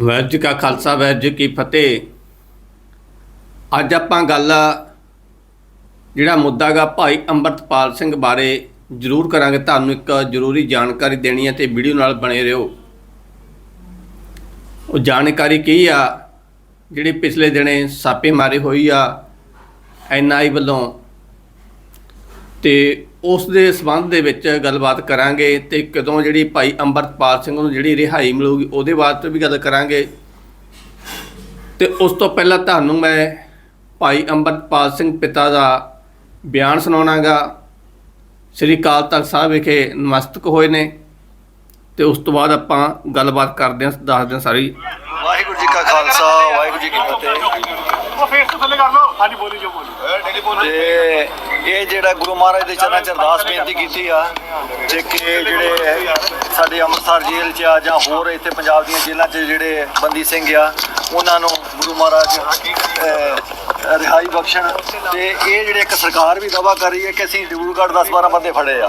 ਵਾਹਿਗੁਰੂ ਜੀ ਕਾ ਖਾਲਸਾ ਵਾਹਿਗੁਰੂ ਜੀ ਕੀ ਫਤਿਹ। ਅੱਜ ਆਪਾਂ ਗੱਲ, ਜਿਹੜਾ ਮੁੱਦਾ ਗਾ ਭਾਈ ਅੰਮ੍ਰਿਤਪਾਲ ਸਿੰਘ ਬਾਰੇ ਜ਼ਰੂਰ ਕਰਾਂਗੇ। ਤੁਹਾਨੂੰ ਇੱਕ ਜ਼ਰੂਰੀ ਜਾਣਕਾਰੀ ਦੇਣੀ ਹੈ ਤੇ ਵੀਡੀਓ ਨਾਲ ਬਣੇ ਰਹੋ। ਉਹ ਜਾਣਕਾਰੀ ਕੀ ਆ? ਜਿਹੜੀ ਪਿਛਲੇ ਦਿਨੇ ਸਾਪੇ ਮਾਰੇ ਹੋਈ ਆ ਐਨਆਈ ਵੱਲੋਂ ਤੇ ਉਸ ਦੇ ਸਬੰਧ ਦੇ ਵਿੱਚ ਗੱਲਬਾਤ ਕਰਾਂਗੇ ਤੇ ਕਦੋਂ ਜਿਹੜੀ ਭਾਈ ਅੰਮ੍ਰਿਤਪਾਲ ਸਿੰਘ ਨੂੰ ਜਿਹੜੀ ਰਿਹਾਈ ਮਿਲੂਗੀ ਉਹਦੇ ਬਾਅਦ ਤੇ ਵੀ ਗੱਲ ਕਰਾਂਗੇ। ਤੇ ਉਸ ਤੋਂ ਪਹਿਲਾਂ ਤੁਹਾਨੂੰ ਮੈਂ ਭਾਈ ਅੰਮ੍ਰਿਤਪਾਲ ਸਿੰਘ ਪਿਤਾ ਦਾ ਬਿਆਨ ਸੁਣਾਉਣਾਗਾ। ਸ੍ਰੀ ਅਕਾਲ ਤਖਤ ਸਾਹਿਬ ਵਿਖੇ ਨਮਸਤਕ ਹੋਏ ਨੇ ਤੇ ਉਸ ਤੋਂ ਬਾਅਦ ਆਪਾਂ ਗੱਲਬਾਤ ਕਰਦੇ ਹਾਂ ਦੱਸਦੇ ਹਾਂ ਸਾਰੀ। ਵਾਹਿਗੁਰੂ ਜੀ ਕਾ ਖਾਲਸਾ ਵਾਹਿਗੁਰੂ ਜੀ ਕੀ ਫਤਿਹ। ਉਹ ਫੇਸ ਤੋਂ ਥੱਲੇ ਕਰ ਲਓ ਹਾਂਜੀ ਬੋਲੀ ਜੋ ਬੋਲੀ। ਤੇ ਇਹ ਜਿਹੜਾ ਗੁਰੂ ਮਹਾਰਾਜ ਦੇ ਚਰਨਾਂ 'ਚ ਅਰਦਾਸ ਬੇਨਤੀ ਕੀਤੀ ਆ ਜੇ ਕਿ ਜਿਹੜੇ ਸਾਡੇ ਅੰਮ੍ਰਿਤਸਰ ਜੇਲ੍ਹ 'ਚ ਆ ਜਾਂ ਹੋਰ ਇੱਥੇ ਪੰਜਾਬ ਦੀਆਂ ਜੇਲ੍ਹਾਂ 'ਚ ਜਿਹੜੇ ਬੰਦੀ ਸਿੰਘ ਆ, ਉਹਨਾਂ ਨੂੰ ਗੁਰੂ ਮਹਾਰਾਜ ਰਿਹਾਈ ਬਖਸ਼ਣ ਤੇ ਇਹ ਜਿਹੜੇ ਇੱਕ ਸਰਕਾਰ ਵੀ ਦਾਵਾ ਕਰ ਰਹੀ ਹੈ ਕਿ ਅਸੀਂ ਡਿਬਰੂਗੜ੍ਹ 10 12 ਬੰਦੇ ਫੜੇ ਆ।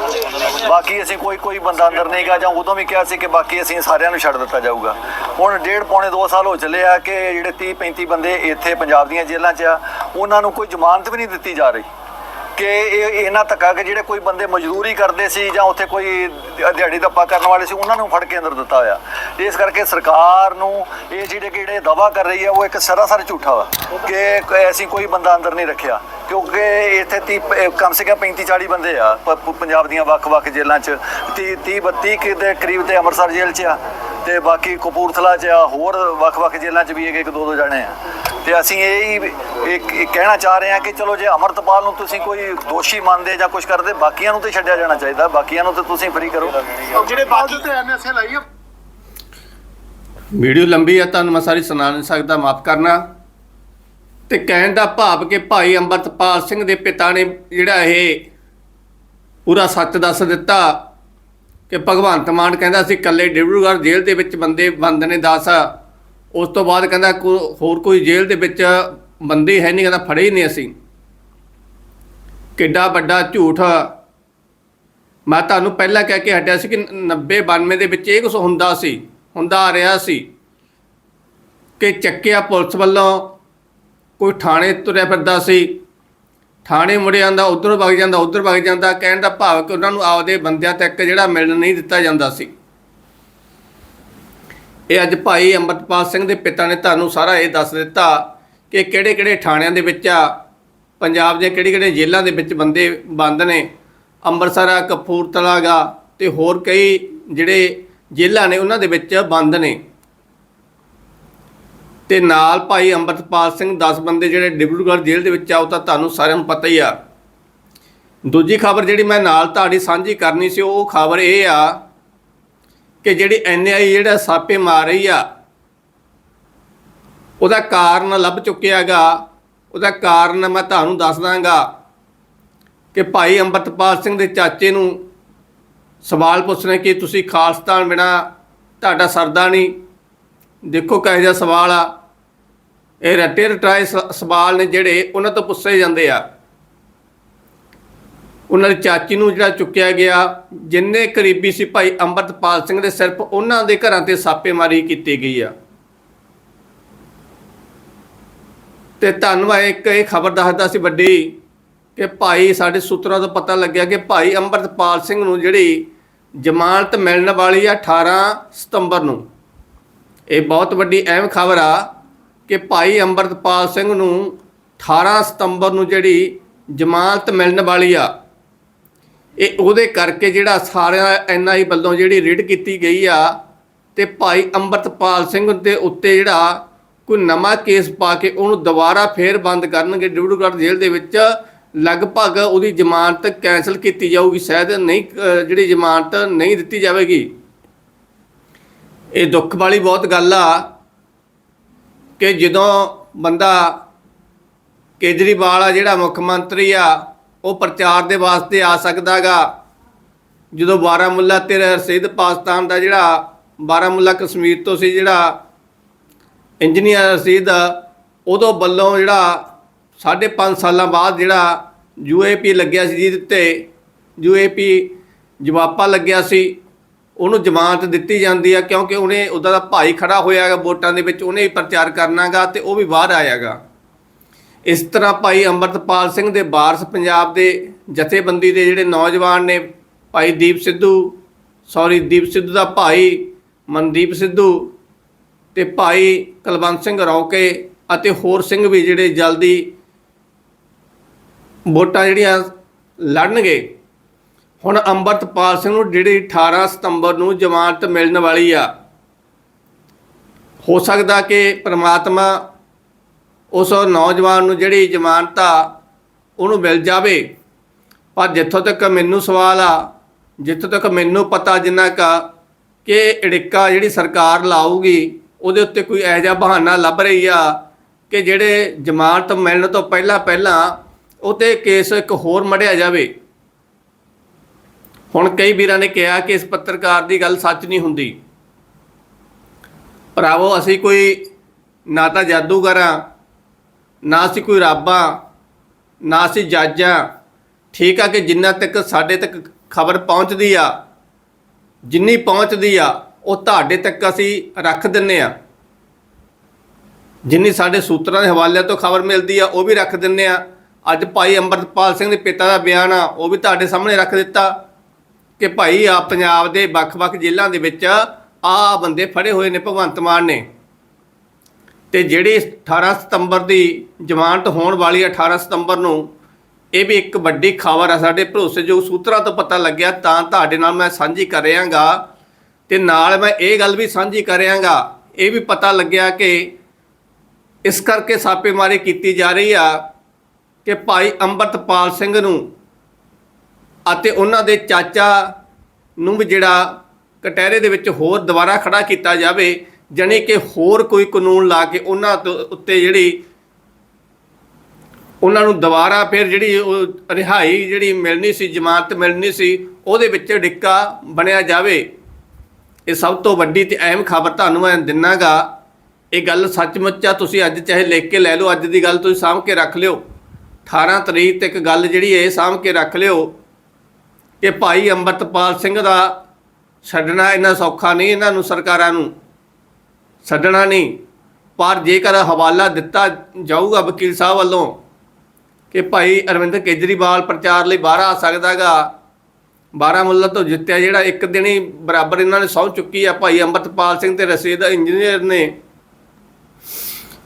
ਬਾਕੀ ਅਸੀਂ ਕੋਈ ਕੋਈ ਬੰਦਾ ਅੰਦਰ ਨਹੀਂ ਗਿਆ ਜਾਂ ਉਦੋਂ ਵੀ ਕਿਹਾ ਸੀ ਕਿ ਬਾਕੀ ਅਸੀਂ ਸਾਰਿਆਂ ਨੂੰ ਛੱਡ ਦਿੱਤਾ ਜਾਊਗਾ। ਹੁਣ ਡੇਢ ਪੌਣੇ 2 ਸਾਲ ਹੋ ਚੱਲੇ ਆ ਕਿ ਜਿਹੜੇ 30 35 ਬੰਦੇ ਇੱਥੇ ਪੰਜਾਬ ਦੀਆਂ ਜੇਲ੍ਹਾਂ 'ਚ ਆ ਉਹਨਾਂ ਨੂੰ ਕੋਈ ਜ਼ਮਾਨਤ ਵੀ ਨਹੀਂ ਦਿੱਤੀ ਜਾ ਰਹੀ ਕਿ ਇਹ ਇਹਨਾਂ ਧੱਕਾ ਕਿ ਜਿਹੜੇ ਕੋਈ ਬੰਦੇ ਮਜ਼ਦੂਰੀ ਕਰਦੇ ਸੀ ਜਾਂ ਉੱਥੇ ਕੋਈ ਦਿਹਾੜੀ ਦੱਪਾ ਕਰਨ ਵਾਲੇ ਸੀ, ਉਹਨਾਂ ਨੂੰ ਫੜ ਕੇ ਅੰਦਰ ਦਿੱਤਾ ਹੋਇਆ। ਇਸ ਕਰਕੇ ਸਰਕਾਰ ਨੂੰ ਇਹ ਜਿਹੜੇ ਕਿ ਜਿਹੜੇ ਦਾਵਾ ਕਰ ਰਹੀ ਹੈ, ਉਹ ਇੱਕ ਸਰਾਸਰ ਝੂਠਾ ਵਾ ਕਿ ਕ- ਅਸੀਂ ਕੋਈ ਬੰਦਾ ਅੰਦਰ ਨਹੀਂ ਰੱਖਿਆ। ਕਿਉਂਕਿ ਇੱਥੇ 30 ਕਮ ਸੇ ਕਮ 35 40 ਬੰਦੇ ਆ, ਪ- ਪ- ਪੰਜਾਬ ਦੀਆਂ ਵੱਖ-ਵੱਖ ਜੇਲ੍ਹਾਂ 'ਚ। 30 30 32 ਕੁ ਦੇ ਕਰੀਬ ਤੇ ਅੰਮ੍ਰਿਤਸਰ ਜੇਲ੍ਹ 'ਚ ਆ, ਤੇ ਬਾਕੀ ਕਪੂਰਥਲਾ 'ਚ ਆ, ਹੋਰ ਵੱਖ-ਵੱਖ ਜੇਲ੍ਹਾਂ 'ਚ ਵੀ ਇੱਕ ਇੱਕ ਦੋ ਦੋ ਜਣੇ ਆ। ਤੇ ਅਸੀਂ ਇਹ ਹੀ ਇੱਕ ਕਹਿਣਾ ਚਾਹ ਰਹੇ ਹਾਂ ਕਿ ਚਲੋ ਜੇ ਅਮਰਤਪਾਲ ਨੂੰ ਤੁਸੀਂ ਕੋਈ ਦੋਸ਼ੀ ਮੰਨਦੇ ਜਾਂ ਕੁਝ ਕਰਦੇ ਬਾਕੀਆਂ ਨੂੰ ਤੇ ਛੱਡਿਆ ਜਾਣਾ ਚਾਹੀਦਾ ਬਾਕੀਆਂ ਨੂੰ ਤੇ ਤੁਸੀਂ ਫਰੀ ਕਰੋ। ਜਿਹੜੇ ਬਾਕੀ ਤੇ ਐਨਐਸਏ ਲਾਈ ਆ। ਵੀਡੀਓ ਲੰਬੀ ਆ ਤੁਹਾਨੂੰ ਮੈਂ ਸਾਰੀ ਸੁਣਾ ਨਹੀਂ ਸਕਦਾ ਮਾਫ ਕਰਨਾ। ਤੇ ਕਹਿਣ ਦਾ ਭਾਵ ਕਿ ਭਾਈ ਅੰਮ੍ਰਿਤਪਾਲ ਸਿੰਘ ਦੇ ਪਿਤਾ ਨੇ ਜਿਹੜਾ ਇਹ ਪੂਰਾ ਸੱਚ ਦੱਸ ਦਿੱਤਾ ਕਿ ਭਗਵੰਤ ਮਾਨ ਕਹਿੰਦਾ ਸੀ ਇਕੱਲੇ ਡਿਬਰੂਗੜ੍ਹ ਜੇਲ੍ਹ ਦੇ ਵਿੱਚ ਬੰਦੇ ਬੰਦ ਨੇ 10 ਉਸ ਤੋਂ ਬਾਅਦ ਕਹਿੰਦਾ ਕੋ- ਹੋਰ ਕੋਈ ਜੇਲ੍ਹ ਦੇ ਵਿੱਚ ਬੰਦੇ ਹੈ ਨਹੀਂ, ਕਹਿੰਦਾ ਫੜੇ ਹੀ ਨਹੀਂ ਅਸੀਂ। ਕਿੱਡਾ ਵੱਡਾ ਝੂਠ। ਮੈਂ ਤੁਹਾਨੂੰ ਪਹਿਲਾਂ ਕਹਿ ਕੇ ਹਟਿਆ ਸੀ ਕਿ 90 92 ਦੇ ਵਿੱਚ ਇਹ ਕੁਝ ਹੁੰਦਾ ਸੀ, ਹੁੰਦਾ ਆ ਰਿਹਾ ਸੀ ਕਿ ਚੱਕਿਆ ਪੁਲਿਸ ਵੱਲੋਂ ਕੋਈ ਥਾਣੇ ਤੁਰਿਆ ਫਿਰਦਾ ਸੀ। ਥਾਣੇ ਮੁੜਿਆ ਜਾਂਦਾ, ਉਧਰੋਂ ਵਗ ਜਾਂਦਾ, ਉਧਰ ਵਗ ਜਾਂਦਾ, ਕਹਿਣ ਦਾ ਭਾਵ ਕਿ ਉਹਨਾਂ ਨੂੰ ਆਪਦੇ ਬੰਦਿਆਂ ਤੱਕ ਜਿਹੜਾ ਮਿਲਣ ਨਹੀਂ ਦਿੱਤਾ ਜਾਂਦਾ ਸੀ। ਇਹ ਅੱਜ ਭਾਈ ਅੰਮ੍ਰਿਤਪਾਲ ਸਿੰਘ ਦੇ ਪਿਤਾ ਨੇ ਤੁਹਾਨੂੰ ਸਾਰਾ ਇਹ ਦੱਸ ਦਿੱਤਾ ਕਿ ਕਿਹੜੇ ਕਿਹੜੇ ਥਾਣਿਆਂ ਦੇ ਵਿੱਚ ਆ, ਪੰਜਾਬ ਦੇ ਕਿਹੜੇ ਕਿਹੜੇ ਜੇਲ੍ਹਾਂ ਦੇ ਵਿੱਚ ਬੰਦੇ ਬੰਦ ਨੇ, ਅੰਮ੍ਰਿਤਸਰ ਆ, ਕਪੂਰਥਲਾ ਗਾ ਤੇ ਹੋਰ ਕਈ ਜਿਹੜੇ ਜੇਲ੍ਹਾਂ ਨੇ ਉਹਨਾਂ ਦੇ ਵਿੱਚ ਬੰਦ ਨੇ। ਤੇ ਨਾਲ ਭਾਈ ਅੰਮ੍ਰਿਤਪਾਲ ਸਿੰਘ 10 ਬੰਦੇ ਜਿਹੜੇ ਡਿਬਰੂਗੜ੍ਹ ਜੇਲ੍ਹ ਦੇ ਵਿੱਚ ਆ, ਉਹ ਤਾਂ ਤੁਹਾਨੂੰ ਸਾਰਿਆਂ ਨੂੰ ਪਤਾ ਹੀ ਆ। ਦੂਜੀ ਖਬਰ ਜਿਹੜੀ ਮੈਂ ਨਾਲ ਤੁਹਾਡੀ ਸਾਂਝੀ ਕਰਨੀ ਸੀ, ਉਹ ਖਬਰ ਇਹ ਆ ਕਿ ਜਿਹੜੀ ਐਨਆਈ ਜਿਹੜਾ ਸਾਪੇ ਮਾਰ ਰਹੀ ਆ, ਉਹਦਾ ਕਾਰਨ ਲੱਭ ਚੁੱਕਿਆਗਾ ਉਹਦਾ ਕਾਰਨ ਮੈਂ ਤੁਹਾਨੂੰ ਦੱਸ ਦਾਂਗਾ ਕਿ ਭਾਈ ਅੰਮ੍ਰਿਤਪਾਲ ਸਿੰਘ ਦੇ ਚਾਚੇ ਨੂੰ ਸਵਾਲ ਪੁੱਛਣਾ ਕਿ ਤੁਸੀਂ ਖਾਲਸਤਾਨ ਬਿਨਾ ਤੁਹਾਡਾ ਸਰਦਾ ਨਹੀਂ। ਦੇਖੋ ਕਿਹੋ ਜਿਹਾ ਸਵਾਲ ਆ। ਇਹ ਰੱਟੇ ਰਟਾਏ ਸ- ਸਵਾਲ ਨੇ ਜਿਹੜੇ ਉਹਨਾਂ ਤੋਂ ਪੁੱਛੇ ਜਾਂਦੇ ਆ। ਉਹਨਾਂ ਦੀ ਚਾਚੀ ਨੂੰ ਜਿਹੜਾ ਚੁੱਕਿਆ ਗਿਆ, ਜਿੰਨੇ ਕਰੀਬੀ ਸੀ ਭਾਈ ਅੰਮ੍ਰਿਤਪਾਲ ਸਿੰਘ ਦੇ ਸਿਰਫ ਉਹਨਾਂ ਦੇ ਘਰਾਂ ਤੇ ਛਾਪੇਮਾਰੀ ਕੀਤੀ ਗਈ ਆ। ਤੇ ਧੰਨਵਾਦ ਇੱਕ ਇਹ ਖਬਰ ਦੱਸਦਾ ਸੀ ਵੱਡੀ ਕਿ ਭਾਈ ਸਾਡੇ ਸੂਤਰਾਂ ਤੋਂ ਪਤਾ ਲੱਗਿਆ ਕਿ ਭਾਈ ਅੰਮ੍ਰਿਤਪਾਲ ਸਿੰਘ ਨੂੰ ਜਿਹੜੀ ਜ਼ਮਾਨਤ ਮਿਲਣ ਵਾਲੀ ਆ 18 ਸਤੰਬਰ ਨੂੰ। ਇਹ ਬਹੁਤ ਵੱਡੀ ਅਹਿਮ ਖਬਰ ਆ ਕਿ ਭਾਈ ਅੰਮ੍ਰਿਤਪਾਲ ਸਿੰਘ ਨੂੰ 18 ਸਤੰਬਰ ਨੂੰ ਜਿਹੜੀ ਜ਼ਮਾਨਤ ਮਿਲਣ ਵਾਲੀ ਆ ਇਹ ਉਹਦੇ ਕਰਕੇ ਜਿਹੜਾ ਸਾਰਿਆਂ ਐਨਆਈ ਵੱਲੋਂ ਜਿਹੜੀ ਰੇਡ ਕੀਤੀ ਗਈ ਆ ਤੇ ਭਾਈ ਅੰਮ੍ਰਿਤਪਾਲ ਸਿੰਘ ਦੇ ਉੱਤੇ ਜਿਹੜਾ ਕੋਈ ਨਵਾਂ ਕੇਸ ਪਾ ਕੇ ਉਹਨੂੰ ਦੁਬਾਰਾ ਫੇਰ ਬੰਦ ਕਰਨਗੇ, ਡਿਬਰੂਗੜ੍ਹ ਜੇਲ੍ਹ ਦੇ ਵਿੱਚ ਲਗਭਗ ਉਹਦੀ ਜ਼ਮਾਨਤ ਕੈਂਸਲ ਕੀਤੀ ਜਾਊਗੀ, ਸ਼ਾਇਦ ਨਹੀਂ ਜਿਹੜੀ ਜ਼ਮਾਨਤ ਨਹੀਂ ਦਿੱਤੀ ਜਾਵੇਗੀ। ਇਹ ਦੁੱਖ ਵਾਲੀ ਬਹੁਤ ਗੱਲ ਆ ਕਿ ਜਦੋਂ ਬੰਦਾ ਕੇਜਰੀਵਾਲ ਆ ਜਿਹੜਾ ਮੁੱਖ ਮੰਤਰੀ ਆ ਉਹ ਪ੍ਰਚਾਰ ਦੇ ਵਾਸਤੇ ਆ ਸਕਦਾਗਾ। ਜਦੋਂ ਬਾਰਾਮੁੱਲਾ ਤੇ ਰਸੀਦ ਪਾਕਿਸਤਾਨ ਦਾ ਜਿਹੜਾ ਬਾਰਾਮੁੱਲਾ ਕਸ਼ਮੀਰ ਤੋਂ ਸੀ ਜਿਹੜਾ ਇੰਜੀਨੀਅਰ ਰਸੀਦ, ਉਦੋਂ ਵੱਲੋਂ ਜਿਹੜਾ 5.5 ਸਾਲਾਂ ਬਾਅਦ ਜਿਹੜਾ ਯੂਏਪੀ ਲੱਗਿਆ ਸੀ ਜਿਹਦੇ ਉੱਤੇ ਯੂਏਪੀ ਜਵਾਪਾ ਲੱਗਿਆ ਸੀ, ਉਹਨੂੰ ਜ਼ਮਾਨਤ ਦਿੱਤੀ ਜਾਂਦੀ ਆ ਕਿਉਂਕਿ ਉਹਨੇ ਉਹਦਾ ਦਾ ਭਾਈ ਖੜਾ ਹੋਇਆਗਾ ਵੋਟਾਂ ਦੇ ਵਿੱਚ, ਉਹਨੇ ਹੀ ਪ੍ਰਚਾਰ ਕਰਨਾਗਾ ਤੇ ਉਹ ਵੀ ਬਾਹਰ ਆਇਆਗਾ। ਇਸ ਤਰ੍ਹਾਂ ਭਾਈ ਅੰਮ੍ਰਿਤਪਾਲ ਸਿੰਘ ਦੇ ਵਾਰਸ ਪੰਜਾਬ ਦੇ ਜਥੇਬੰਦੀ ਦੇ ਜਿਹੜੇ ਨੌਜਵਾਨ ਨੇ, ਭਾਈ ਦੀਪ ਸਿੱਧੂ ਸੌਰੀ ਦੀਪ ਸਿੱਧੂ ਦਾ ਭਾਈ ਮਨਦੀਪ ਸਿੱਧੂ ਤੇ ਭਾਈ ਕੁਲਵੰਤ ਸਿੰਘ ਰੌਕੇ ਅਤੇ ਹੋਰ ਸਿੰਘ ਵੀ ਜਿਹੜੇ ਜਲਦੀ ਵੋਟਾਂ ਜਿਹੜੀਆਂ ਲੜਨਗੇ। ਹੁਣ ਅੰਮ੍ਰਿਤਪਾਲ ਸਿੰਘ ਨੂੰ ਜਿਹੜੀ 18 ਸਤੰਬਰ ਨੂੰ ਜ਼ਮਾਨਤ ਮਿਲਣ ਵਾਲੀ ਆ, ਹੋ ਸਕਦਾ ਕਿ ਪ੍ਰਮਾਤਮਾ ਉਸ ਨੌਜਵਾਨ ਨੂੰ ਜਿਹੜੀ ਜ਼ਮਾਨਤ ਆ, ਉਹਨੂੰ ਮਿਲ ਜਾਵੇ। ਪਰ ਜਿੱਥੋਂ ਤੱਕ ਮੈਨੂੰ ਸਵਾਲ ਆ, ਜਿੱਥੋਂ ਤੱਕ ਮੈਨੂੰ ਪਤਾ ਜਿੰਨਾ ਕਾ ਕਿ ਅੜਿੱਕਾ ਜਿਹੜੀ ਸਰਕਾਰ ਲਾਊਗੀ, ਉਹਦੇ ਉੱਤੇ ਕੋਈ ਇਹੋ ਜਿਹਾ ਬਹਾਨਾ ਲੱਭ ਰਹੀ ਆ ਕਿ ਜਿਹੜੇ ਜ਼ਮਾਨਤ ਮਿਲਣ ਤੋਂ ਪਹਿਲਾਂ ਪਹਿਲਾਂ ਉਹ 'ਤੇ ਕੇਸ ਇੱਕ ਹੋਰ ਮੜਿਆ ਜਾਵੇ। ਹੁਣ ਕਈ ਵੀਰਾਂ ਨੇ ਕਿਹਾ ਕਿ ਇਸ ਪੱਤਰਕਾਰ ਦੀ ਗੱਲ ਸੱਚ ਨਹੀਂ ਹੁੰਦੀ। ਭਰਾਵੋ, ਅਸੀਂ ਕੋਈ ਨਾ ਤਾਂ ਜਾਦੂਗਰ ਹਾਂ ਨਾ ਅਸੀਂ ਕੋਈ ਰੱਬ, ਨਾ ਅਸੀਂ ਜੱਜਾਂ। ਠੀਕ ਆ ਕਿ ਜਿੰਨਾ ਤੱਕ ਸਾਡੇ ਤੱਕ ਖਬਰ ਪਹੁੰਚਦੀ ਆ, ਜਿੰਨੀ ਪਹੁੰਚਦੀ ਆ, ਉਹ ਤੁਹਾਡੇ ਤੱਕ ਅਸੀਂ ਰੱਖ ਦਿੰਨੇ ਆ। ਜਿੰਨੀ ਸਾਡੇ ਸੂਤਰਾਂ ਦੇ ਹਵਾਲੇ ਤੋਂ ਖਬਰ ਮਿਲਦੀ ਆ, ਉਹ ਵੀ ਰੱਖ ਦਿੰਨੇ ਆ। ਅੱਜ ਭਾਈ ਅੰਮ੍ਰਿਤਪਾਲ ਸਿੰਘ ਦੇ ਪਿਤਾ ਦਾ ਬਿਆਨ ਆ, ਉਹ ਵੀ ਤੁਹਾਡੇ ਸਾਹਮਣੇ ਰੱਖ ਦਿੱਤਾ ਕਿ ਭਾਈ ਆ ਪੰਜਾਬ ਦੇ ਵੱਖ-ਵੱਖ ਜ਼ਿਲ੍ਹਿਆਂ ਦੇ ਵਿੱਚ ਆ ਬੰਦੇ ਫੜੇ ਹੋਏ ਨੇ ਭਗਵੰਤ ਮਾਨ ਨੇ। ਤੇ ਜਿਹੜੀ 18 ਸਤੰਬਰ ਦੀ ਜ਼ਮਾਨਤ ਹੋਣ ਵਾਲੀ ਹੈ 18 ਸਤੰਬਰ ਨੂੰ, ਇਹ ਵੀ ਇੱਕ ਵੱਡੀ ਖਬਰ ਆ ਸਾਡੇ ਭਰੋਸੇਯੋਗ ਸੂਤਰਾਂ ਤੋਂ ਪਤਾ ਲੱਗਿਆ, ਤਾਂ ਤੁਹਾਡੇ ਨਾਲ ਮੈਂ ਸਾਂਝੀ ਕਰ ਰਿਹਾਗਾ। ਤੇ ਨਾਲ ਮੈਂ ਇਹ ਗੱਲ ਵੀ ਸਾਂਝੀ ਕਰ ਰਿਹਾਗਾ, ਇਹ ਵੀ ਪਤਾ ਲੱਗਿਆ ਕਿ ਇਸ ਕਰਕੇ ਛਾਪੇਮਾਰੀ ਕੀਤੀ ਜਾ ਰਹੀ ਆ ਕਿ ਭਾਈ ਅੰਮ੍ਰਿਤਪਾਲ ਸਿੰਘ ਨੂੰ ਅਤੇ ਉਹਨਾਂ ਦੇ ਚਾਚਾ ਨੂੰ ਵੀ ਜਿਹੜਾ ਕਟਹਿਰੇ ਦੇ ਵਿੱਚ ਹੋਰ ਦੁਬਾਰਾ ਖੜਾ ਕੀਤਾ ਜਾਵੇ ਜਾਣੀ ਕਿ ਹੋਰ ਕੋਈ ਕਾਨੂੰਨ ਲਾ ਕੇ ਉਹਨਾਂ ਤੋਂ ਉੱਤੇ ਜਿਹੜੀ ਉਹਨਾਂ ਨੂੰ ਦੁਬਾਰਾ ਫਿਰ ਜਿਹੜੀ ਉਹ ਰਿਹਾਈ ਜਿਹੜੀ ਮਿਲਣੀ ਸੀ, ਜ਼ਮਾਨਤ ਮਿਲਣੀ ਸੀ, ਉਹਦੇ ਵਿੱਚ ਡਿੱਕਾ ਬਣਿਆ ਜਾਵੇ। ਇਹ ਸਭ ਤੋਂ ਵੱਡੀ ਤੇ ਅਹਿਮ ਖਬਰ ਤੁਹਾਨੂੰ ਮੈਂ ਦਿੰਨਾਗਾ। ਇਹ ਗੱਲ ਸੱਚਮੁੱਚ ਤੁਸੀਂ ਅੱਜ ਚਾਹੇ ਲਿਖ ਕੇ ਲੈ ਲਓ, ਅੱਜ ਦੀ ਗੱਲ ਤੁਸੀਂ ਸਾਂਭ ਕੇ ਰੱਖ ਲਿਓ। 18 ਤਰੀਕ ਤੱਕ ਗੱਲ ਜਿਹੜੀ ਇਹ ਸਾਂਭ ਕੇ ਰੱਖ ਲਿਓ ਕਿ ਭਾਈ ਅੰਮ੍ਰਿਤਪਾਲ ਸਿੰਘ ਦਾ ਛੱਡਣਾ ਇੰਨਾ ਸੌਖਾ ਨਹੀਂ ਇਹਨਾਂ ਨੂੰ ਸਰਕਾਰਾਂ ਨੂੰ। ਛੱਡਣਾ ਨਹੀਂ। ਪਰ ਜੇਕਰ ਹਵਾਲਾ ਦਿੱਤਾ ਜਾਊਗਾ ਵਕੀਲ ਸਾਹਿਬ ਵੱਲੋਂ ਕਿ ਭਾਈ ਅਰਵਿੰਦ ਕੇਜਰੀਵਾਲ ਪ੍ਰਚਾਰ ਲਈ ਬਾਹਰ ਆ ਸਕਦਾਗਾ ਬਾਰਾਮੁੱਲਾ ਤੋਂ ਜਿੱਤਿਆ, ਜਿਹੜਾ ਇੱਕ ਦਿਨ ਹੀ ਬਰਾਬਰ ਇਹਨਾਂ ਨੇ ਸੌ ਚੁੱਕੀ ਆ ਭਾਈ ਅੰਮ੍ਰਿਤਪਾਲ ਸਿੰਘ ਤੇ ਰਸੀਦ ਇੰਜੀਨੀਅਰ ਨੇ।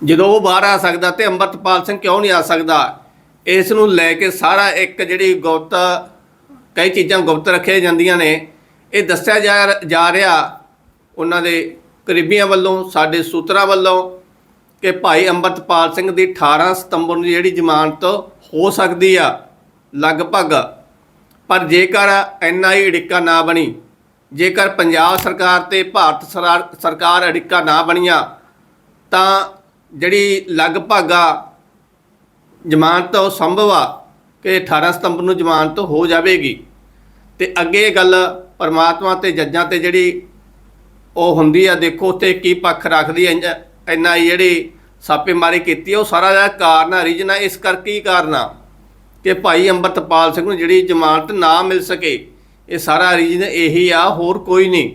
ਜਦੋਂ ਉਹ ਬਾਹਰ ਆ ਸਕਦਾ ਤੇ ਅੰਮ੍ਰਿਤਪਾਲ ਸਿੰਘ ਕਿਉਂ ਨਹੀਂ ਆ ਸਕਦਾ? ਇਸ ਨੂੰ ਲੈ ਕੇ ਸਾਰਾ ਇੱਕ ਜਿਹੜੀ ਗੁਪਤ, ਕਈ ਚੀਜ਼ਾਂ ਗੁਪਤ ਰੱਖੀਆਂ ਜਾਂਦੀਆਂ ਨੇ। ਇਹ ਦੱਸਿਆ ਜਾ ਜਾ ਰਿਹਾ ਉਹਨਾਂ ਦੇ ਕਰੀਬੀਆਂ ਵੱਲੋਂ, ਸਾਡੇ ਸੂਤਰਾਂ ਵੱਲੋਂ ਕਿ ਭਾਈ ਅੰਮ੍ਰਿਤਪਾਲ ਸਿੰਘ ਦੀ 18 ਸਤੰਬਰ ਨੂੰ ਜਿਹੜੀ ਜ਼ਮਾਨਤ ਹੋ ਸਕਦੀ ਆ, ਲਗਭਗ। ਪਰ ਜੇਕਰ ਐਨਆਈ ਅੜਿੱਕਾ ਨਾ ਬਣੀ, ਜੇਕਰ ਪੰਜਾਬ ਸਰਕਾਰ ਤੇ ਭਾਰਤ ਸਰਾ- ਸਰਕਾਰ ਅੜਿੱਕਾ ਨਾ ਬਣੀਆਂ, ਤਾਂ ਜਿਹੜੀ ਲਗਭਗ ਆ ਜ਼ਮਾਨਤ ਉਹ ਸੰਭਵ ਆ ਕਿ 18 ਸਤੰਬਰ ਨੂੰ ਜ਼ਮਾਨਤ ਹੋ ਜਾਵੇਗੀ। ਤੇ ਅੱਗੇ ਗੱਲ ਪਰਮਾਤਮਾ ਤੇ, ਜੱਜਾਂ ਤੇ ਜਿਹੜੀ ਉਹ ਹੁੰਦੀ ਆ, ਦੇਖੋ ਉੱਥੇ ਕੀ ਪੱਖ ਰੱਖਦੀ ਐ ਇੰਨਾ ਜਿਹੜੀ ਛਾਪੇਮਾਰੀ ਕੀਤੀ ਉਹ ਸਾਰਾ ਜਿਹੜਾ ਕਾਰਨ ਆ ਰੀਜਨ ਆ, ਇਸ ਕਰਕੇ ਹੀ ਕਾਰਨ ਆ ਕਿ ਭਾਈ ਅੰਮ੍ਰਿਤਪਾਲ ਸਿੰਘ ਨੂੰ ਜਿਹੜੀ ਜ਼ਮਾਨਤ ਨਾ ਮਿਲ ਸਕੇ, ਇਹ ਸਾਰਾ ਰੀਜਨ ਇਹੀ ਆ, ਹੋਰ ਕੋਈ ਨਹੀਂ।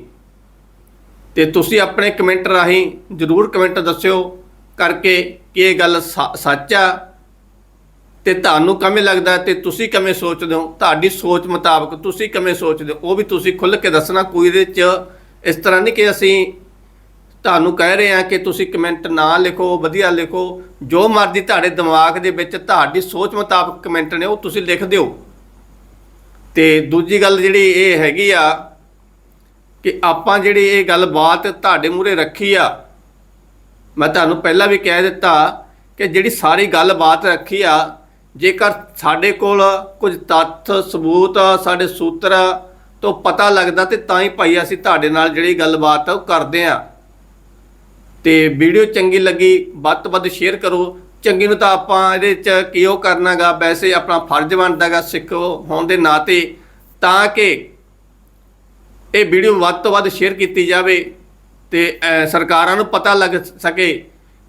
ਤੇ ਤੁਸੀਂ ਆਪਣੇ ਕਮੈਂਟ ਰਾਹੀਂ ਜਰੂਰ ਕਮੈਂਟ ਦੱਸਿਓ ਕਰਕੇ ਕਿ ਇਹ ਗੱਲ ਸ- ਸੱਚ ਆ ਤੇ ਤੁਹਾਨੂੰ ਕਿਵੇਂ ਲੱਗਦਾ ਤੇ ਤੁਸੀਂ ਕਿਵੇਂ ਸੋਚਦੇ ਹੋ? ਤੁਹਾਡੀ ਸੋਚ ਮੁਤਾਬਕ ਤੁਸੀਂ ਕਿਵੇਂ ਸੋਚਦੇ ਹੋ? ਉਹ ਵੀ ਤੁਸੀਂ ਖੁੱਲ੍ਹ ਕੇ ਦੱਸਣਾ, ਕੋਈ ਇਹਦੇ 'ਚ ਇਸ ਤਰ੍ਹਾਂ ਨਹੀਂ ਕਿ ਅਸੀਂ ਤੁਹਾਨੂੰ ਕਹਿ ਰਹੇ ਹਾਂ ਕਿ ਤੁਸੀਂ ਕਮੈਂਟ ਨਾ ਲਿਖੋ, ਵਧੀਆ ਲਿਖੋ, ਜੋ ਮਰਜ਼ੀ ਤੁਹਾਡੇ ਦਿਮਾਗ ਦੇ ਵਿੱਚ ਤੁਹਾਡੀ ਸੋਚ ਮੁਤਾਬਕ ਕਮੈਂਟ ਨੇ ਉਹ ਤੁਸੀਂ ਲਿਖ ਦਿਓ। ਤੇ ਦੂਜੀ ਗੱਲ ਜਿਹੜੀ ਇਹ ਹੈਗੀ ਆ ਕਿ ਆਪਾਂ ਜਿਹੜੀ ਇਹ ਗੱਲਬਾਤ ਤੁਹਾਡੇ ਮੂਹਰੇ ਰੱਖੀ ਆ, ਮੈਂ ਤੁਹਾਨੂੰ ਪਹਿਲਾਂ ਵੀ ਕਹਿ ਦਿੱਤਾ ਕਿ ਜਿਹੜੀ ਸਾਰੀ ਗੱਲਬਾਤ ਰੱਖੀ ਆ, ਜੇਕਰ ਸਾਡੇ ਕੋਲ ਕੁਝ ਤੱਥ, ਸਬੂਤ, ਸਾਡੇ ਸੂਤਰ ਤੋਂ ਪਤਾ ਲੱਗਦਾ ਤੇ ਤਾਂ ਹੀ ਭਾਈ ਅਸੀਂ ਤੁਹਾਡੇ ਨਾਲ ਜਿਹੜੀ ਗੱਲਬਾਤ ਆ ਉਹ ਕਰਦੇ ਆ। ਤੇ ਵੀਡੀਓ ਚੰਗੀ ਲੱਗੀ, ਵੱਧ ਤੋਂ ਵੱਧ ਸ਼ੇਅਰ ਕਰੋ। ਚੰਗੀ ਨੂੰ ਤਾਂ ਆਪਾਂ ਇਹਦੇ ਚ ਕੀ ਉਹ ਕਰਨਾਗਾ, ਵੈਸੇ ਆਪਣਾ ਫਰਜ਼ ਬਣਦਾਗਾ ਸਿੱਖ ਹੋਣ ਦੇ ਨਾਤੇ। ਤਾਂ ਕਿ ਇਹ ਵੀਡੀਓ ਵੱਧ ਤੋਂ ਵੱਧ ਸ਼ੇਅਰ ਕੀਤੀ ਜਾਵੇ ਤੇ ਸਰਕਾਰਾਂ ਨੂੰ ਪਤਾ ਲੱਗ ਸਕੇ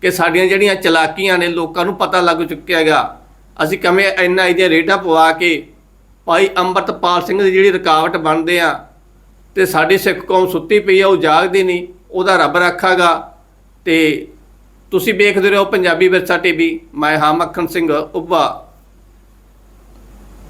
ਕਿ ਸਾਡੀਆਂ ਜਿਹੜੀਆਂ ਚਲਾਕੀਆਂ ਨੇ, ਲੋਕਾਂ ਨੂੰ ਪਤਾ ਲੱਗ ਚੁੱਕਿਆ ਹੈਗਾ ਅਸੀਂ ਕਿਵੇਂ ਇੰਨਾ ਇਹਦੀਆਂ ਰੇਟਾਂ ਪਵਾ ਕੇ ਭਾਈ ਅੰਮ੍ਰਿਤਪਾਲ ਸਿੰਘ ਦੀ ਜਿਹੜੀ ਰੁਕਾਵਟ ਬਣਦੇ ਆ ਤੇ ਸਾਡੀ ਸਿੱਖ ਕੌਮ ਸੁੱਤੀ ਪਈ ਆ, ਉਹ ਜਾਗਦੀ ਨਹੀਂ, ਉਹਦਾ ਰੱਬ ਰੱਖਾਗਾ। ਤੇ ਤੁਸੀਂ ਵੇਖਦੇ ਰਹੋ ਪੰਜਾਬੀ ਵਿਰਸਾ ਟੀਵੀ, ਮੈਂ ਹਾਂ ਮੱਖਣ ਸਿੰਘ, ਉੱਭਾ।